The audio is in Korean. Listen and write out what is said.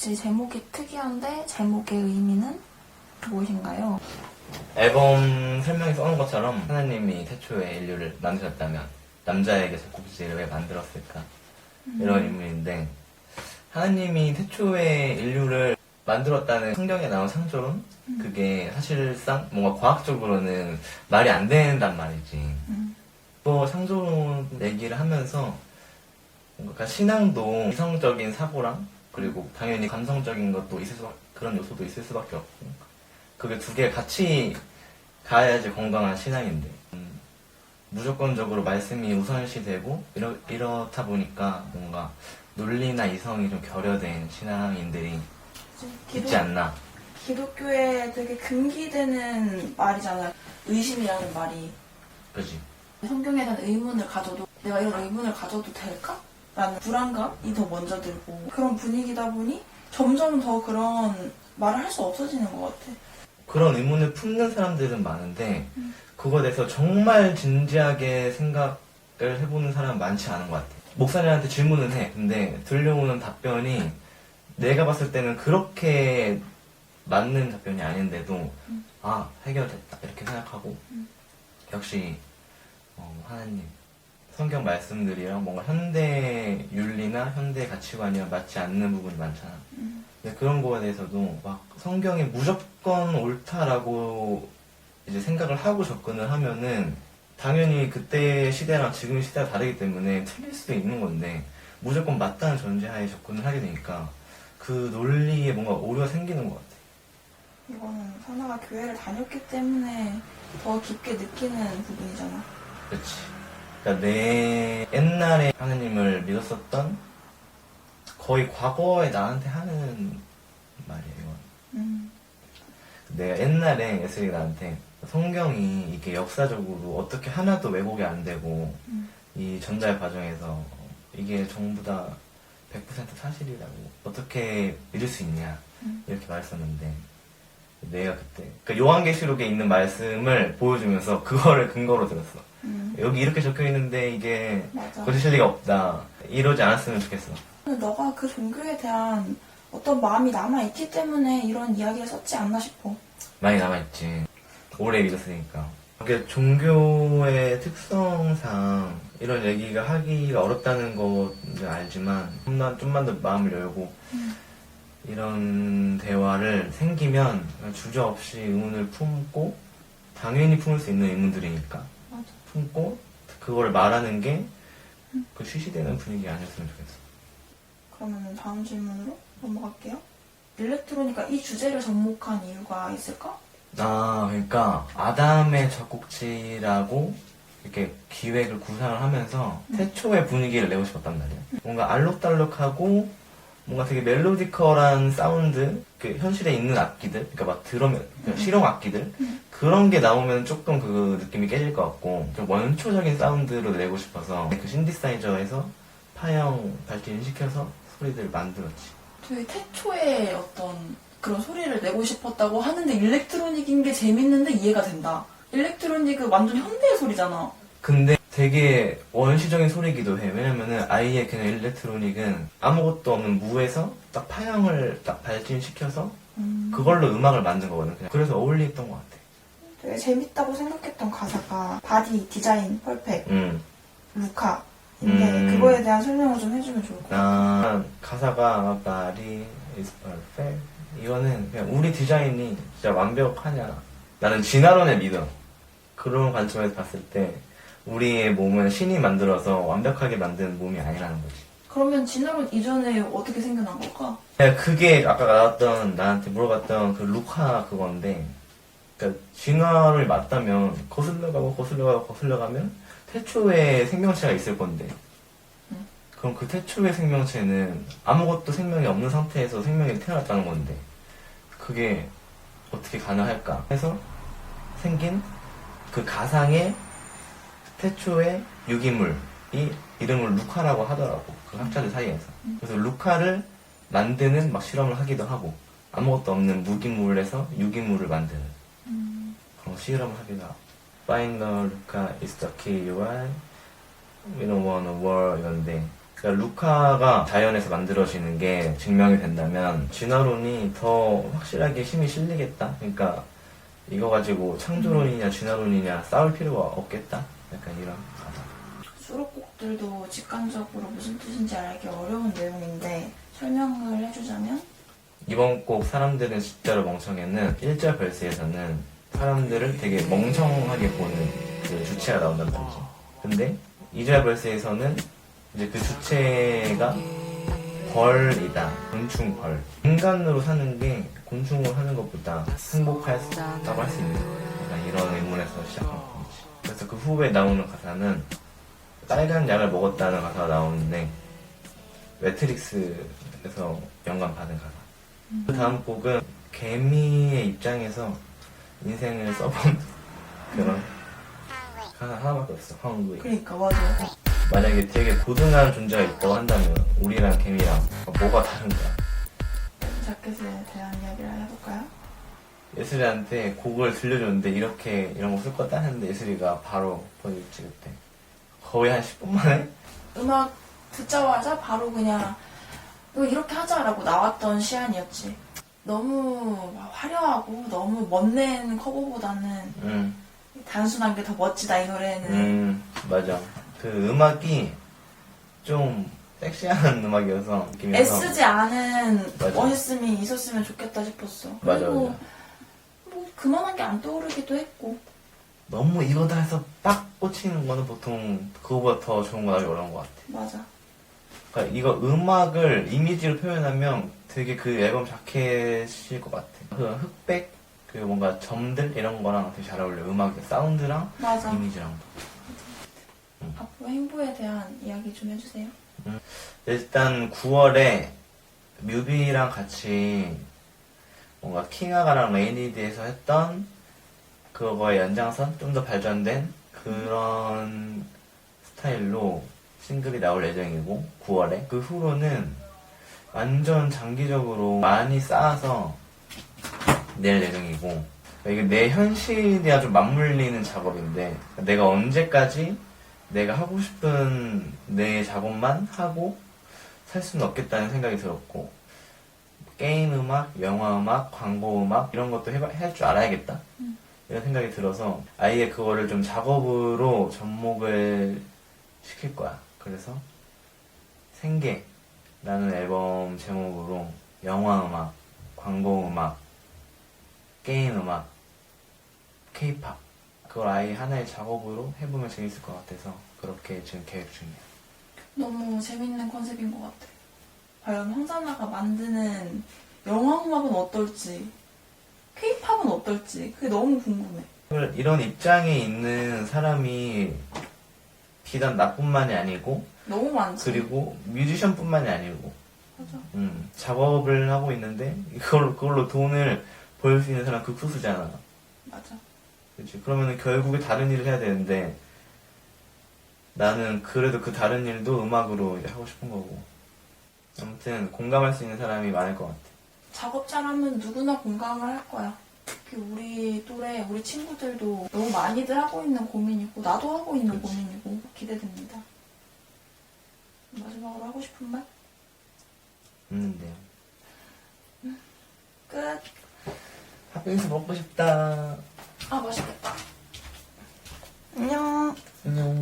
젖꼭지 제목이 특이한데 제목의 의미는 무엇인가요? 앨범 설명에 써놓은 것처럼 하나님이 태초에 인류를 만드셨다면 남자에게 젖꼭지를 왜 만들었을까? 이런 의문인데 하나님이 태초에 인류를 만들었다는 성경에 나온 창조론? 그게 사실상 뭔가 과학적으로는 말이 안 된단 말이지. 음. 또 창조론 얘기를 하면서 뭔가 신앙도 이성적인 사고랑 그리고 당연히 감성적인 것도 있을 수 그런 요소도 있을 수밖에 없고 그게 두 개 같이 가야지 건강한 신앙인데 음, 무조건적으로 말씀이 우선시되고 이러, 이렇다 보니까 뭔가 논리나 이성이 좀 결여된 신앙인들이 있지 않나 기독교에 되게 금기되는 말이잖아요. 의심이라는 말이. 그지 성경에 대한 의문을 가져도 내가 이런 의문을 가져도 될까? 라는 불안감이 더 먼저 들고 그런 분위기다 보니 점점 더 그런 말을 할 수 없어지는 것 같아. 그런 의문을 품는 사람들은 많은데 음. 그거에 대해서 정말 진지하게 생각을 해보는 사람은 많지 않은 것 같아. 목사님한테 질문을 해. 근데 들려오는 답변이 내가 봤을 때는 그렇게 맞는 답변이 아닌데도 음. 아 해결됐다 이렇게 생각하고 음. 역시 어, 하나님 성경 말씀들이랑 뭔가 현대 윤리나 현대 가치관이랑 맞지 않는 부분이 많잖아. 음. 근데 그런 거에 대해서도 막 성경이 무조건 옳다라고 이제 생각을 하고 접근을 하면은 당연히 그때 시대랑 지금 시대가 다르기 때문에 틀릴 수도 있는 건데 무조건 맞다는 전제하에 접근을 하게 되니까 그 논리에 뭔가 오류가 생기는 것 같아. 이거는 선아가 교회를 다녔기 때문에 더 깊게 느끼는 부분이잖아. 그렇지. 그러니까 내 옛날에 하느님을 믿었었던 거의 과거에 나한테 하는 말이에요. 이건. 음. 내가 옛날에 예슬이 나한테 성경이 이게 역사적으로 어떻게 하나도 왜곡이 안 되고 음. 이 전달 과정에서 이게 전부 다 100% 사실이라고 어떻게 믿을 수 있냐 음. 이렇게 말했었는데 내가 그때 그 요한계시록에 있는 말씀을 보여주면서 그거를 근거로 들었어 음. 여기 이렇게 적혀 있는데 이게 맞아. 거짓일 리가 없다 이러지 않았으면 좋겠어 근데 너가 그 종교에 대한 어떤 마음이 남아있기 때문에 이런 이야기를 썼지 않나 싶어. 많이 남아있지. 오래 믿었으니까. 이게 종교의 특성상 이런 얘기가 하기가 어렵다는 거는 알지만 좀만, 좀만 더 마음을 열고 음. 이런 대화를 생기면 주저없이 의문을 품고 당연히 품을 수 있는 의문들이니까 맞아. 품고 그거를 말하는 게그 취시되는 분위기 아니었으면 좋겠어. 그러면 다음 질문으로 넘어갈게요. 일렉트로니까 이 주제를 접목한 이유가 있을까? 아, 그러니까 아담의 젖꼭지라고 이렇게 기획을 구상을 하면서 음. 태초의 분위기를 내고 싶었단 말이야. 뭔가 알록달록하고 뭔가 되게 멜로디컬한 사운드, 그 현실에 있는 악기들, 그러니까 막 드럼, 그 실용 악기들 음. 그런 게 나오면 조금 그 느낌이 깨질 것 같고 좀 원초적인 사운드로 내고 싶어서 그 신디사이저에서 파형 발전시켜서 소리들을 만들었지. 되게 태초에 어떤 그런 소리를 내고 싶었다고 하는데 일렉트로닉인 게 재밌는데 이해가 된다. 일렉트로닉은 완전 현대의 소리잖아. 근데 되게 원시적인 소리기도 해. 왜냐면은 아예 그냥 일렉트로닉은 아무것도 없는 무에서 딱 파형을 딱 발진시켜서 음. 그걸로 음악을 만든 거거든. 그냥. 그래서 어울리했던 것 같아. 되게 재밌다고 생각했던 가사가 바디, 디자인, 펄펙, 음. 루카인데 음. 그거에 대한 설명을 좀 해주면 좋을 것 같아. 아, 가사가 body is perfect. 이거는 그냥 우리 디자인이 진짜 완벽하냐. 나는 진화론에 믿어. 그런 관점에서 봤을 때 우리의 몸은 신이 만들어서 완벽하게 만든 몸이 아니라는 거지. 그러면 진화론 이전에 어떻게 생겨난 걸까? 야, 그게 아까 나왔던 나한테 물어봤던 그 루카 그건데 그러니까 진화를 맞다면 거슬러 가고 거슬러 가고 거슬러 가면 태초에 생명체가 있을 건데 음. 그럼 그 태초의 생명체는 아무것도 생명이 없는 상태에서 생명이 태어났다는 건데 그게 어떻게 가능할까 해서 생긴 그 가상의 태초의 유기물이 이름을 루카라고 하더라고 그 학자들 사이에서 그래서 루카를 만드는 막 실험을 하기도 하고 아무것도 없는 무기물에서 유기물을 만드는 음. 그런 실험을 하기도 하고 Find the Luca is the key, right? We don't want a war 이건데 그러니까 루카가 자연에서 만들어지는 게 증명이 된다면 진화론이 더 확실하게 힘이 실리겠다. 그러니까 이거 가지고 창조론이냐 진화론이냐 싸울 필요가 없겠다. 약간 이런 가사. 수록곡들도 직관적으로 무슨 뜻인지 알기 어려운 내용인데 설명을 해주자면 이번 곡 사람들은 진짜로 멍청해는 1절 벌스에서는 사람들을 되게 멍청하게 보는 그 주체가 나온단 말이지. 근데 2절 벌스에서는 이제 그 주체가 벌이다. 곤충 벌. 인간으로 사는 게 곤충으로 사는 것보다 있다고 할 수 있는 약간 이런 의문에서 시작한 거지. 그래서 그 후에 나오는 가사는 빨간 약을 먹었다는 가사가 나오는데 매트릭스에서 영감 받은 가사. 그 다음 곡은 개미의 입장에서 인생을 써본 그런 가사 하나밖에 없어. 황구이. 그러니까 맞아 만약에 되게 고등한 존재가 있다고 한다면 우리랑 개미랑 뭐가 다른 거야? 자켓에 대한 이야기를 해볼까요? 예슬이한테 곡을 들려줬는데 이렇게 이런 거 쓸 거다 했는데 예슬이가 바로 보여줬지 그때. 거의 한 10분 만에? 음악 듣자마자 바로 그냥 이거 이렇게 하자라고 나왔던 시안이었지. 너무 막 화려하고 너무 멋낸 커버보다는 음, 단순한 게 더 멋지다 이 노래는. 음 맞아. 그 음악이 좀 섹시한 음악이어서 느낌이어서. 애쓰지 않은 맞아. 멋있음이 있었으면 좋겠다 싶었어. 맞아, 그리고 맞아. 뭐 그만한 게 안 떠오르기도 했고. 너무 이거다 해서 빡 꽂히는 거는 보통 그거보다 더 좋은 거 나기 어려운 것 같아. 맞아. 그러니까 이거 음악을 이미지로 표현하면 되게 그 앨범 자켓일 것 같아. 그 흑백, 그 뭔가 점들 이런 거랑 되게 잘 어울려. 음악 사운드랑 맞아. 이미지랑. 앞으로 행보에 대한 이야기 좀 해주세요. 일단 9월에 뮤비랑 같이 뭔가 킹아가랑 레이니드에서 했던 그거의 연장선? 좀 더 발전된 그런 스타일로 싱글이 나올 예정이고 9월에? 그 후로는 완전 장기적으로 많이 쌓아서 낼 예정이고 이게 내 현실이랑 좀 맞물리는 작업인데 내가 언제까지 내가 하고 싶은 내 작업만 하고 살 수는 없겠다는 생각이 들었고 게임 음악, 영화 음악, 광고 음악 이런 것도 할 줄 알아야겠다 이런 생각이 들어서 아예 그거를 좀 작업으로 접목을 시킬 거야. 그래서 생계라는 앨범 제목으로 영화 음악, 광고 음악, 게임 음악, 케이팝 그걸 아예 하나의 작업으로 해보면 재밌을 것 같아서 그렇게 지금 계획 중이야. 너무 재밌는 컨셉인 것 같아 과연 황사나가 만드는 영화 음악은 어떨지 케이팝은 어떨지 그게 너무 궁금해 이런 입장에 있는 사람이 비단 나뿐만이 아니고 너무 많지 그리고 뮤지션뿐만이 아니고 맞아 음, 작업을 하고 있는데 이걸로 그걸로 돈을 벌 수 있는 사람 극소수잖아. 맞아 그렇지. 그러면은 결국에 다른 일을 해야 되는데 나는 그래도 그 다른 일도 음악으로 하고 싶은 거고. 아무튼 공감할 수 있는 사람이 많을 것 같아. 작업 잘하면 누구나 공감을 할 거야. 특히 우리 또래, 우리 친구들도 너무 많이들 하고 있는 고민이고, 나도 하고 있는. 고민이고, 기대됩니다. 마지막으로 하고 싶은 말? 없는데요. 끝. 팥빙수 먹고 싶다. 아, 맛있겠다. 안녕. 안녕.